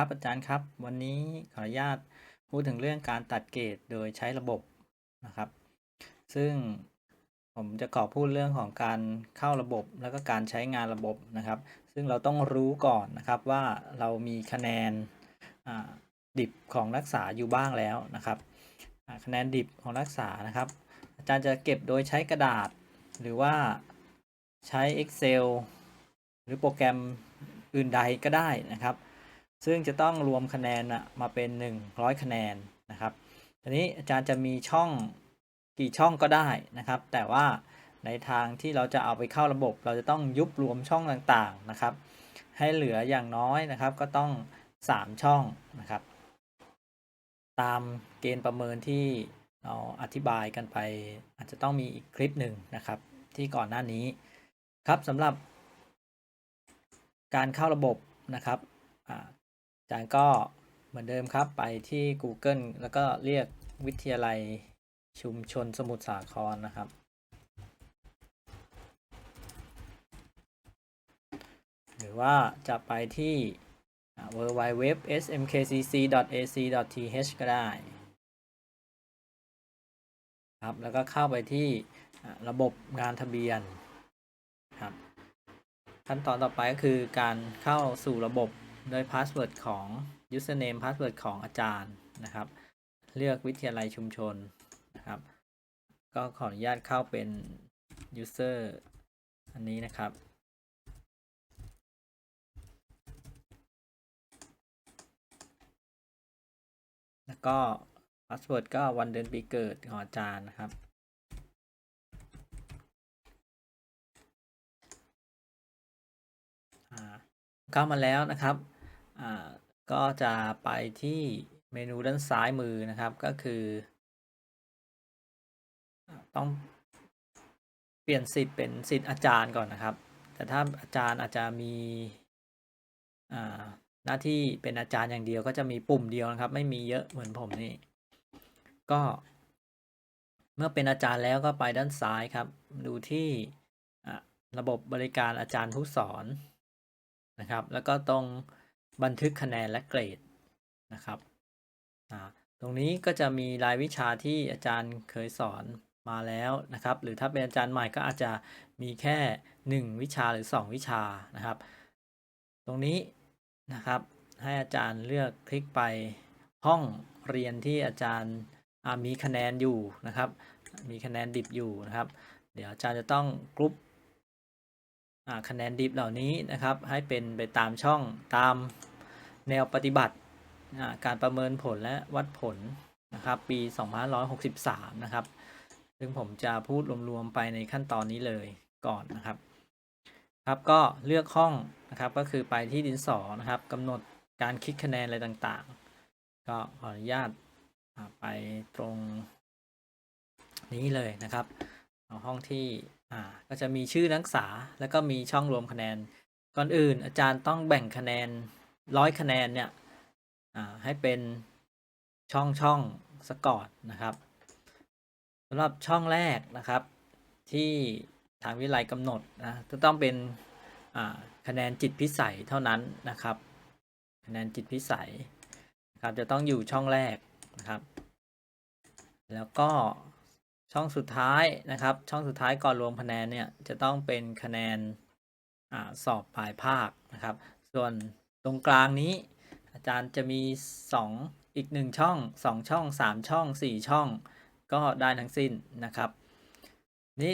ครับอาจารย์ครับ วันนี้ขออนุญาตพูดถึงเรื่องการตัดเกรดโดยใช้ระบบนะครับ ซึ่งผมจะขอพูดเรื่องของการเข้าระบบแล้วก็การใช้งานระบบนะครับ ซึ่งเราต้องรู้ก่อนนะครับว่าเรามีคะแนนดิบของนักศึกษาอยู่บ้างแล้วนะครับคะแนนดิบของนักศึกษานะครับ อาจารย์จะเก็บโดยใช้กระดาษ หรือว่าใช้ Excel หรือโปรแกรมอื่นใดก็ได้นะครับ ซึ่งจะต้องรวมคะแนนมาเป็น 100 คะแนนนะครับทีนี้อาจารย์จะมีช่องกี่ช่องก็ได้นะครับ แต่ว่าในทางที่เราจะเอาไปเข้าระบบ เราจะต้องยุบรวมช่องต่างๆนะครับ ให้เหลืออย่างน้อยนะครับ ก็ต้อง 3 ช่องนะครับ ตามเกณฑ์ประเมินที่เราอธิบายกันไป อาจจะต้องมีอีกคลิปหนึ่งนะครับ ที่ก่อนหน้านี้ครับสำหรับ การเข้าระบบนะครับ อาจารย์ก็เหมือนเดิมครับไปที่ Google แล้วก็เรียกวิทยาลัยชุมชนสมุทรสาครนะครับ หรือว่าจะไปที่ w w w smkcc.ac.th ก็ได้ครับแล้วก็เข้าไปที่ระบบงานทะเบียนครับขั้นตอนต่อไปก็คือการเข้าสู่ระบบ โดยพาสเวิร์ดของ username password ของอาจารย์นะครับ เลือกวิทยาลัยชุมชนนะครับ ก็ขออนุญาตเข้าเป็น user อันนี้นะครับแล้วก็พาสเวิร์ดก็วันเดือนปีเกิดของอาจารย์นะครับ เข้ามาแล้วนะครับ อ่าก็จะไปที่เมนูด้านซ้ายมือนะครับก็คือ ต้องเปลี่ยนสิทธิ์เป็นสิทธิ์อาจารย์ก่อนนะครับ แต่ถ้าอาจารย์อาจจะมีหน้าที่เป็นอาจารย์อย่างเดียวก็จะมีปุ่มเดียวนะครับ ไม่มีเยอะเหมือนผมนี่ก็ เมื่อเป็นอาจารย์แล้วก็ไปด้านซ้ายครับ ดูที่ระบบบริการอาจารย์ผู้สอนนะครับ แล้วก็ตรง บันทึกคะแนนและเกรดนะครับตรงนี้ก็จะมีรายวิชาที่อาจารย์เคยสอนมาแล้วนะครับ หรือถ้าเป็นอาจารย์ใหม่ก็อาจจะมีแค่ 1 วิชาหรือ 2 วิชานะครับ ตรงนี้นะครับให้อาจารย์เลือกคลิกไปห้องเรียนที่อาจารย์มีคะแนนอยู่นะครับ มีคะแนนดิบอยู่นะครับ เดี๋ยวอาจารย์จะต้องกรุ๊ปคะแนนดิบเหล่านี้นะครับ ให้เป็นไปตามช่องตาม แนวปฏิบัติการประเมินผลและวัดผลนะครับปี 2563 นะครับ ซึ่งผมจะพูดรวมๆไปในขั้นตอนนี้เลยก่อนนะครับ ครับก็เลือกห้องนะครับก็คือไปที่ดินสอนะครับกำหนดการคิดคะแนนอะไรต่างๆ ก็ขออนุญาตไปตรงนี้เลยนะครับเอาห้องที่อ่าก็จะมีชื่อนักศึกษา แล้วก็มีช่องรวมคะแนน ก่อนอื่นอาจารย์ต้องแบ่งคะแนน ร้อยคะแนนเนี่ยให้เป็นช่องช่องสกอตนะครับสำหรับช่องแรกนะครับ ที่ทางวิไลกำหนดนะจะต้องเป็นคะแนนจิตพิสัยเท่านั้นนะครับ คะแนนจิตพิสัยครับจะต้องอยู่ช่องแรกนะครับ แล้วก็ช่องสุดท้ายนะครับ ช่องสุดท้ายก่อนรวมคะแนนเนี่ยจะต้องเป็นคะแนนอสอบปลายภาคนะครับ ส่วน รงกลางนี้ อาจารย์จะมี 2 อีก 1 ช่อง 2 ช่อง 3 ช่อง 4 ช่อง ก็ได้ทั้งสิ้นนะครับนี่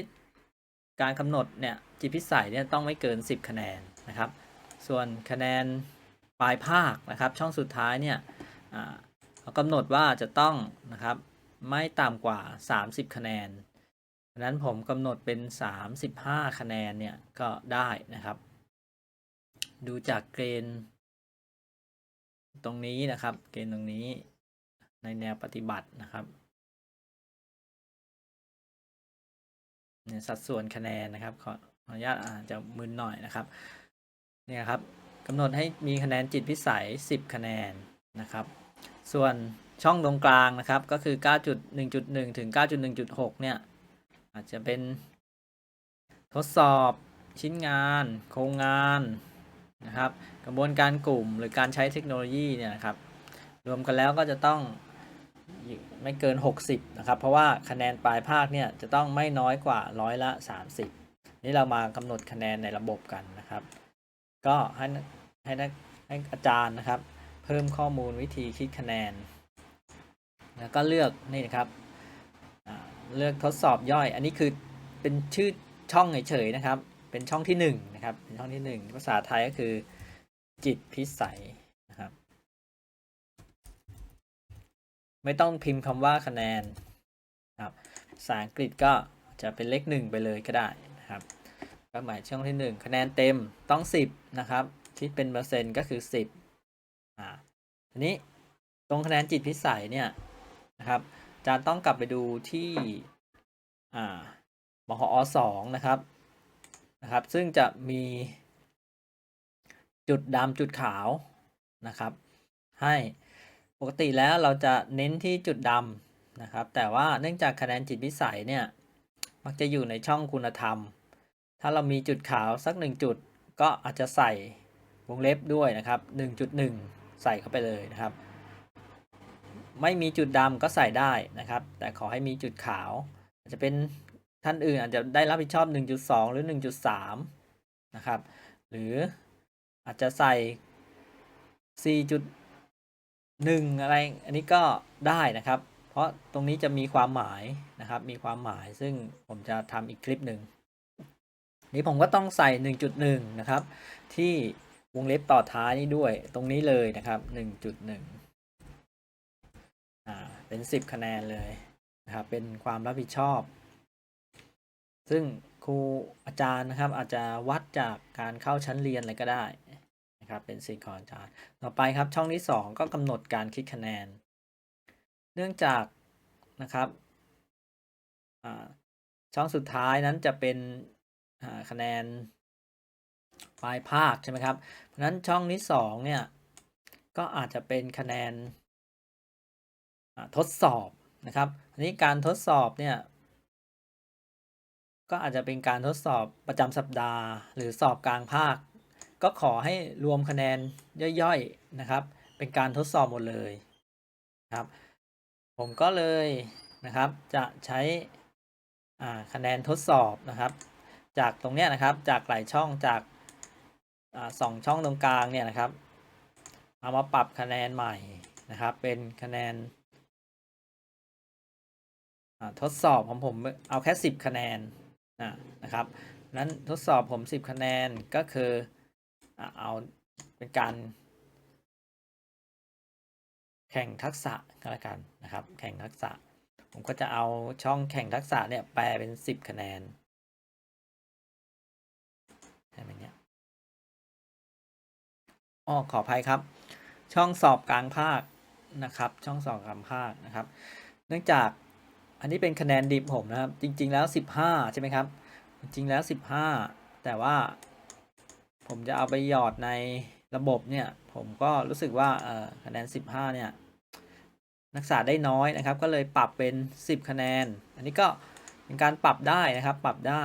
การกำหนดเนี่ยจิตพิสัยเนี่ยต้องไม่เกิน 10 คะแนนนะครับ ส่วนคะแนนปลายภาคนะครับ ช่องสุดท้ายเนี่ยเขากำหนดว่าจะต้องนะครับไม่ต่ำกว่า 30 คะแนนดังนั้นผมกำหนดเป็น 35 คะแนนเนี่ยก็ได้นะครับ ดูจากเกณฑ์ ตรงนี้นะครับ เกณฑ์ตรงนี้ในแนวปฏิบัตินะครับเนี่ยสัดส่วนคะแนนนะครับ ขอขออนุญาตอาจจะมึนหน่อยนะครับเนี่ยครับกำหนดให้มีคะแนนจิตพิสัย 10 คะแนนนะครับ ส่วนช่องตรงกลางนะครับก็คือ 9.1.1 ถึง 9.1.6 เนี่ย อาจจะเป็นทดสอบชิ้นงาน โครงงาน นะครับ กระบวนการกลุ่มหรือการใช้เทคโนโลยีเนี่ยนะครับรวมกันแล้วก็จะต้องไม่เกิน 60 นะครับ เพราะว่าคะแนนปลายภาคเนี่ยจะต้องไม่น้อยกว่าร้อยละ 30 นี่เรามากำหนดคะแนนในระบบกันนะครับ ก็ให้ให้นักให้อาจารย์นะครับ เพิ่มข้อมูลวิธีคิดคะแนน แล้วก็เลือกนี่นะครับเลือกทดสอบย่อย อันนี้คือเป็นชื่อช่องเฉยๆนะครับ เป็นช่องที่หนึ่งนะครับ เป็นช่องที่หนึ่งภาษาไทยก็คือ จิตพิสัยนะครับ ไม่ต้องพิมพ์คำว่าคะแนนนะครับภาษาอังกฤษก็จะเป็นเลขหนึ่งไปเลยก็ได้นะครับก็หมายช่องที่หนึ่งคะแนนเต็มต้องสิบนะครับคิดเป็นเปอร์เซ็นต์ก็คือสิบอ่าทีนี้ตรงคะแนนจิตพิสัยเนี่ยนะครับอาจารย์ต้องกลับไปดูที่อ่ามหอสองนะครับ นะครับ ซึ่งจะมีจุดดำจุดขาวนะครับ ให้ปกติแล้วเราจะเน้นที่จุดดำนะครับ แต่ว่าเนื่องจากคะแนนจิตพิสัยเนี่ยมักจะอยู่ในช่องคุณธรรม ถ้าเรามีจุดขาวสักหนึ่งจุด ก็อาจจะใส่วงเล็บด้วยนะครับ 1.1 ใส่เข้าไปเลยนะครับ ไม่มีจุดดำก็ใส่ได้นะครับ แต่ขอให้มีจุดขาว อาจจะเป็น ท่านอื่นอาจจะได้รับผิดชอบ 1.2 หรือ 1.3 นะครับ หรืออาจจะใส่ 4.1 อะไร อันนี้ก็ได้นะครับ เพราะตรงนี้จะมีความหมายนะครับ มีความหมายซึ่งผมจะทำอีกคลิปหนึ่ง นี้ผมก็ต้องใส่ 1.1 นะครับ ที่วงเล็บต่อท้ายนี้ด้วย ตรงนี้เลยนะครับ 1.1 อ่า เป็น 10 คะแนนเลยนะครับ เป็นความรับผิดชอบ ซึ่งครูอาจารย์นะครับ อาจจะวัดจากการเข้าชั้นเรียนอะไรก็ได้นะครับ เป็นสิ่งของอาจารย์ ต่อไปครับช่องที่ 2 ก็กำหนดการคิดคะแนน เนื่องจากนะครับช่องสุดท้ายนั้นจะเป็นคะแนนปลายภาคใช่ไหมครับ เพราะนั้นช่องที่สองเนี่ยก็อาจจะเป็นคะแนนทดสอบนะครับอันนี้การทดสอบเนี่ย ก็อาจจะเป็นการทดสอบประจำสัปดาห์ หรือสอบกลางภาค ก็ขอให้รวมคะแนนย่อยๆนะครับ เป็นการทดสอบหมดเลยครับ ผมก็เลยนะครับจะใช้คะแนนทดสอบนะครับ จากตรงเนี้ยนะครับจากหลายช่องจากอสองช่องตรงกลางเนี่ยนะครับ เอามาปรับคะแนนใหม่นะครับ เป็นคะแนนทดสอบของผมเอาแค่ 10 คะแนน นะครับนั้นทดสอบผม 10 คะแนนก็คือเอาเป็นการแข่งทักษะก็แล้วกันนะครับ แข่งทักษะ ผมก็จะเอาช่องแข่งทักษะเนี่ยแปลเป็น 10 คะแนนใช่ไหมเนี่ยอ๋อขออภัยครับ ช่องสอบกลางภาคนะครับ ช่องสอบกลางภาคนะครับ เนื่องจาก อันนี้เป็นคะแนนดิบผมนะครับ จริง ๆ แล้ว 15 ใช่ไหมครับ จริงๆแล้ว 15 แต่ว่า ผมจะเอาไปหยอดในระบบเนี่ย ผมก็รู้สึกว่าคะแนน 15 เนี่ย นักศึกษาได้น้อยนะครับ ก็เลยปรับเป็น 10 คะแนน อันนี้ก็เป็นการปรับได้นะครับ ปรับได้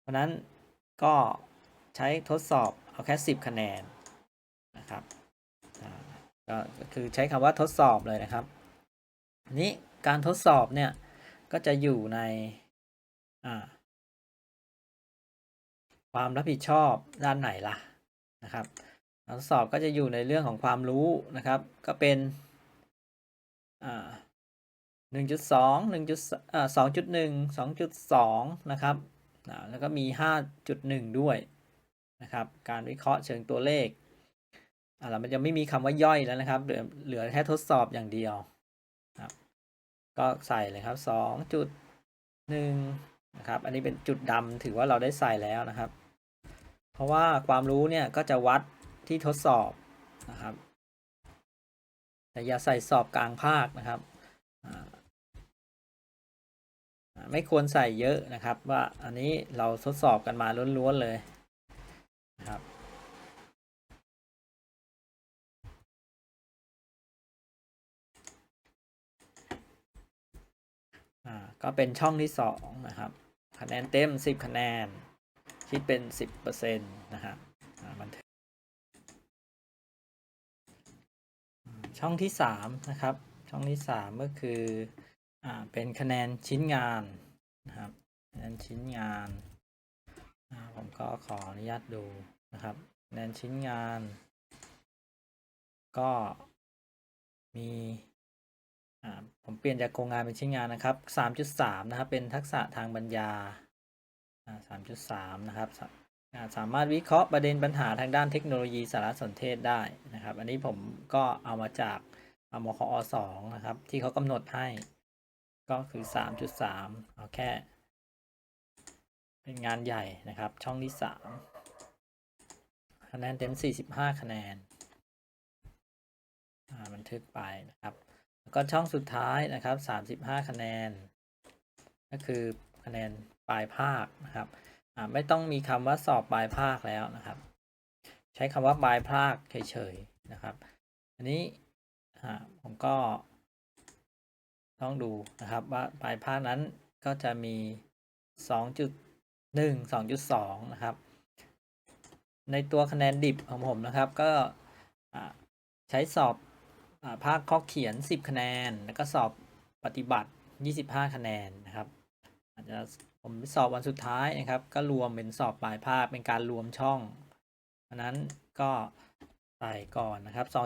เพราะนั้นก็ใช้ทดสอบเอาแค่ 10 คะแนนนะครับก็คือใช้คำว่าทดสอบเลยนะครับนี้ การทดสอบเนี่ย ก็จะอยู่ในความรับผิดชอบด้านไหนล่ะนะครับทดสอบก็จะอยู่ในเรื่องของความรู้นะครับ ก็เป็นหนึ่งจุดสองหนึ่งจุดสองจุดหนึ่งสองจุดสองนะครับแล้วก็มีห้าจุดหนึ่งด้วยนะครับ การวิเคราะห์เชิงตัวเลขอ่ามันจะไม่มีคำว่าย่อยแล้วนะครับเหลือเหลือแค่ทดสอบอย่างเดียว ก็ใส่เลยครับสองจุดหนึ่งนะครับ อันนี้เป็นจุดดำถือว่าเราได้ใส่แล้วนะครับ เพราะว่าความรู้เนี่ยก็จะวัดที่ทดสอบนะครับแต่อย่าใส่สอบกลางภาคนะครับ ไม่ควรใส่เยอะนะครับ ว่าอันนี้เราทดสอบกันมาล้วนๆเลยนะครับ ก็เป็นช่องที่2นะครับคะแนนเต็ม 10 คะแนน คิดเป็น 10%นะครับมันช่องที่3นะครับ ช่องที่ 3 ก็คืออ่าเป็นคะแนนชิ้นงานนะครับคะแนนชิ้นงานผมก็ขออนุญาตดูนะครับคะแนนชิ้นงาน ก็มี ผมเปลี่ยนจากโครงงานเป็นชิ้นงานนะครับสามจุดสามนะครับ เป็นทักษะทางปัญญาสามจุดสามนะครับ สามารถวิเคราะห์ประเด็นปัญหาทางด้านเทคโนโลยีสารสนเทศได้นะครับ อันนี้ผมก็เอามาจากอ่ามคอสองนะครับ ที่เขากำหนดให้ ก็คือสามจุดสามเอาแค่ เป็นงานใหญ่นะครับ ช่องที่สามคะแนนเต็มสี่สิบห้าคะแนนบันทึกไปนะครับ ก็ช่องสุดท้ายนะครับสามสิบห้าคะแนน ก็คือคะแนนปลายภาคนะครับไม่ต้องมีคำว่าสอบปลายภาคแล้วนะครับ ใช้คำว่าปลายภาคเฉยๆนะครับ อันนี้ผมก็ต้องดูนะครับว่าปลายภาคนั้นก็จะมีสองจุดหนึ่งสองจุดสองนะครับ ในตัวคะแนนดิบของผมนะครับ ก็ใช้สอบ ภาคข้อเขียน 10 คะแนน แล้วก็สอบปฏิบัติ 25 คะแนนนะครับ อาจจะผมสอบวันสุดท้ายนะครับ ก็รวมเป็นสอบปลายภาคเป็นการรวมช่องเพราะนั้นก็ใส่ก่อนนะครับ 2.1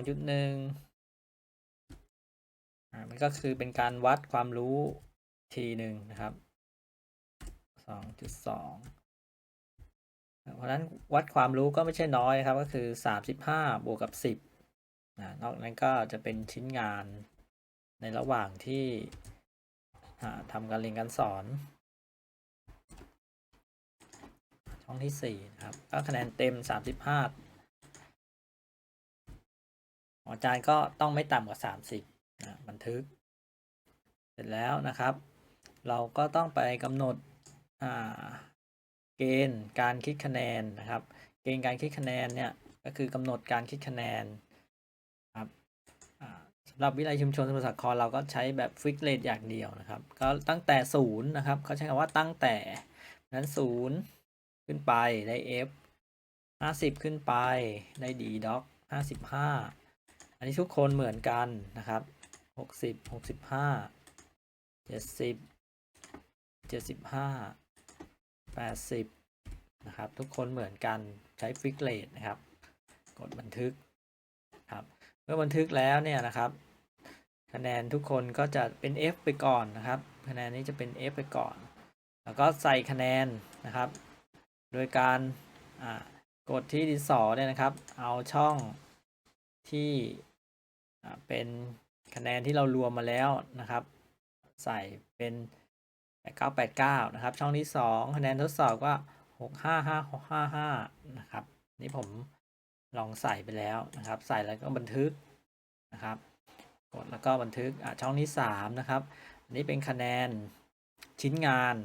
อ่ามันก็คือเป็นการวัดความรู้ทีหนึ่งนะครับ 2.2 เพราะฉะนั้นวัดความรู้ก็ไม่ใช่น้อยครับ ก็คือ 35 บวกกับ 10 นะนอกนั้นก็จะเป็นชิ้นงานในระหว่างที่ทำการเรียนการสอน ช่องที่ 4 นะครับ ก็คะแนนเต็ม 35ของอาจารย์ก็ต้องไม่ต่ำกว่า 30นะบันทึก เสร็จแล้วนะครับ เราก็ต้องไปกำหนดเกณฑ์การคิดคะแนนนะครับ เกณฑ์การคิดคะแนนเนี่ยก็คือกำหนดการคิดคะแนน ครับสำหรับวิทยาลัยชุมชนสมุทรสาครเราก็ใช้แบบฟิกเรทอย่างเดียวนะครับ ก็ตั้งแต่ศูนย์นะครับเขาใช้คำว่าตั้งแต่นั้นศูนย์ขึ้นไปได้ F ห้าสิบขึ้นไปได้ D doc ห้าสิบห้าอันนี้ทุกคนเหมือนกันนะครับหกสิบหกสิบห้าเจ็ดสิบเจ็ดสิบห้า80 นะครับ ทุกคนเหมือนกันใช้ฟิกเลทนะครับ กดบันทึก มื่อบันทึกแล้วเนี่ยนะครับคะแนนทุกคนก็จะเป็น F ไปก่อนนะครับคะแนนนี้จะเป็น F ไปก่อน แล้วก็ใส่คะแนนนะครับ โดยการกดที่ดินสอเนี่ยนะครับ เอาช่องที่เป็นคะแนนที่เรารวมมาแล้วนะครับ ใส่เป็น8989นะครับ ช่องที่ 2 คะแนนทดสอบก็ 655655 นะครับ นี่ผม ลองใส่ไปแล้วนะครับ ใส่แล้วก็บันทึกนะครับ กดแล้วก็บันทึกอะช่องที่3นะครับอันนี้เป็นคะแนนชิ้นงาน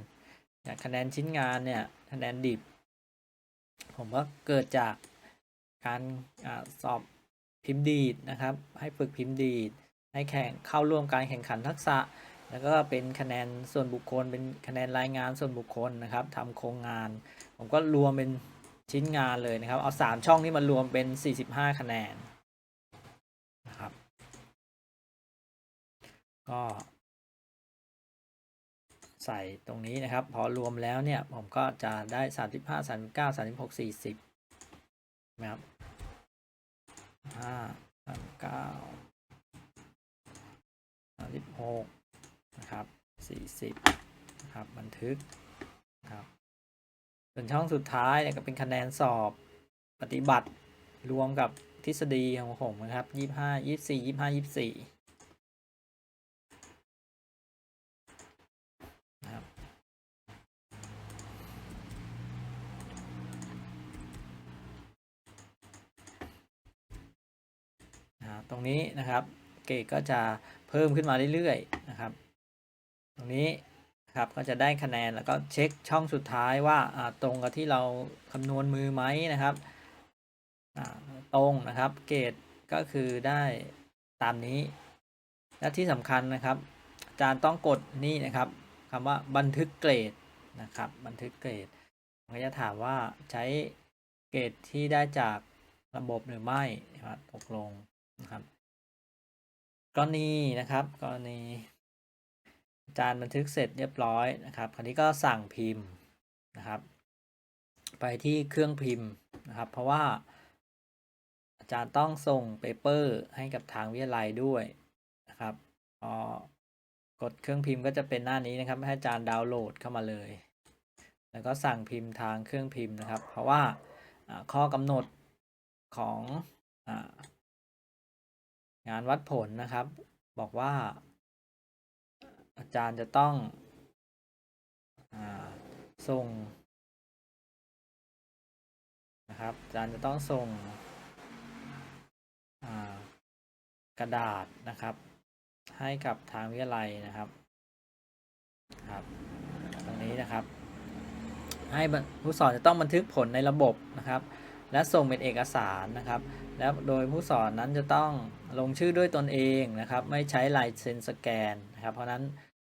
คะแนนชิ้นงานเนี่ยคะแนนดิบ ผมก็เกิดจากการอสอบพิมพ์ดีดนะครับ ให้ฝึกพิมพ์ดีดให้แข่งเข้าร่วมการแข่งขันทักษะ แล้วก็เป็นคะแนนส่วนบุคคล เป็นคะแนนรายงานส่วนบุคคลนะครับทำโครงงาน ผมก็รวมเป็น ชิ้นงานเลยนะครับ เอาสามช่องนี้มารวมเป็น 45 คะแนนนะครับ ก็ใส่ตรงนี้นะครับ พอรวมแล้วเนี่ย ผมก็จะได้ 35 39 36 40นะครับ5 39 36นะครับ40นะครับ บันทึกครับ ส่วนช่องสุดท้ายเนี่ยก็เป็นคะแนนสอบปฏิบัติรวมกับทฤษฎีของผมนะครับ25 24 25 24นะครับตรงนี้นะครับเกรดก็จะเพิ่มขึ้นมาเรื่อยๆนะครับ ตรงนี้ ครับก็จะได้คะแนนแล้วก็เช็คช่องสุดท้ายว่าตรงกับที่เราคำนวณมือไหมนะครับตรงนะครับเกรดก็คือได้ตามนี้ และที่สำคัญนะครับอาจารย์ต้องกดนี่นะครับคำว่าบันทึกเกรดนะครับ บันทึกเกรดมันจะถามว่าใช้เกรดที่ได้จากระบบหรือไม่นะครับตกลงนะครับกรณีนะครับกรณี จารย์บันทึกเสร็จเรียบร้อยนะครับ คราวนี้ก็สั่งพิมพ์นะครับ ไปที่เครื่องพิมพ์นะครับ เพราะว่า อาจารย์ต้องส่งเปเปอร์ให้กับทางวิทยาลัยด้วยนะครับพอกดเครื่องพิมพ์ก็จะเป็นหน้านี้นะครับ ให้อาจารย์ดาวน์โหลดเข้ามาเลย แล้วก็สั่งพิมพ์ทางเครื่องพิมพ์นะครับ เพราะว่าอ่าข้อกำหนดของอางานวัดผลนะครับ บอกว่า อาจารย์จะต้องอส่งนะครับอาจารย์จะต้องส่งกระดาษนะครับ ให้กับทางวิทยาลัยนะครับครับตรงนี้นะครับ ให้ผู้สอนจะต้องบันทึกผลในระบบนะครับ และส่งเป็นเอกสารนะครับ แล้วโดยผู้สอนนั้นจะต้องลงชื่อด้วยตนเองนะครับ ไม่ใช้ลายเซ็นสแกนนะครับ เพราะนั้น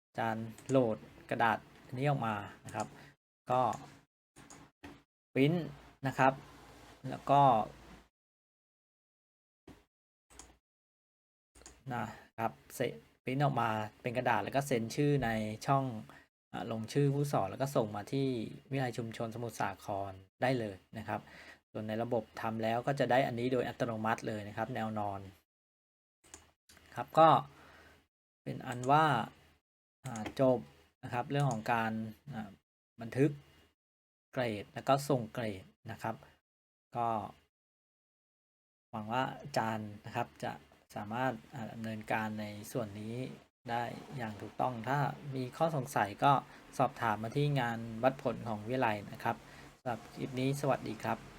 อาจารย์โหลดกระดาษอันนี้ออกมานะครับ ก็ปริ้นนะครับ แล้วก็นะครับเซปริ้นออกมาเป็นกระดาษแล้วก็เซ็นชื่อในช่องลงชื่อผู้สอนแล้วก็ส่งมาที่วิทยาลัยชุมชนสมุทรสาครได้เลยนะครับ ส่วนในระบบทำแล้วก็จะได้อันนี้โดยอัตโนมัติเลยนะครับ แนวนอน ครับก็เป็นอันว่าจบนะครับเรื่องของการบันทึกเกรดแล้วก็ส่งเกรดนะครับ ก็หวังว่าอาจารย์นะครับจะสามารถดำเนินการในส่วนนี้ได้อย่างถูกต้อง ถ้ามีข้อสงสัยก็สอบถามมาที่งานวัดผลของวิทยาลัยนะครับสำหรับคลิปนี้สวัสดีครับ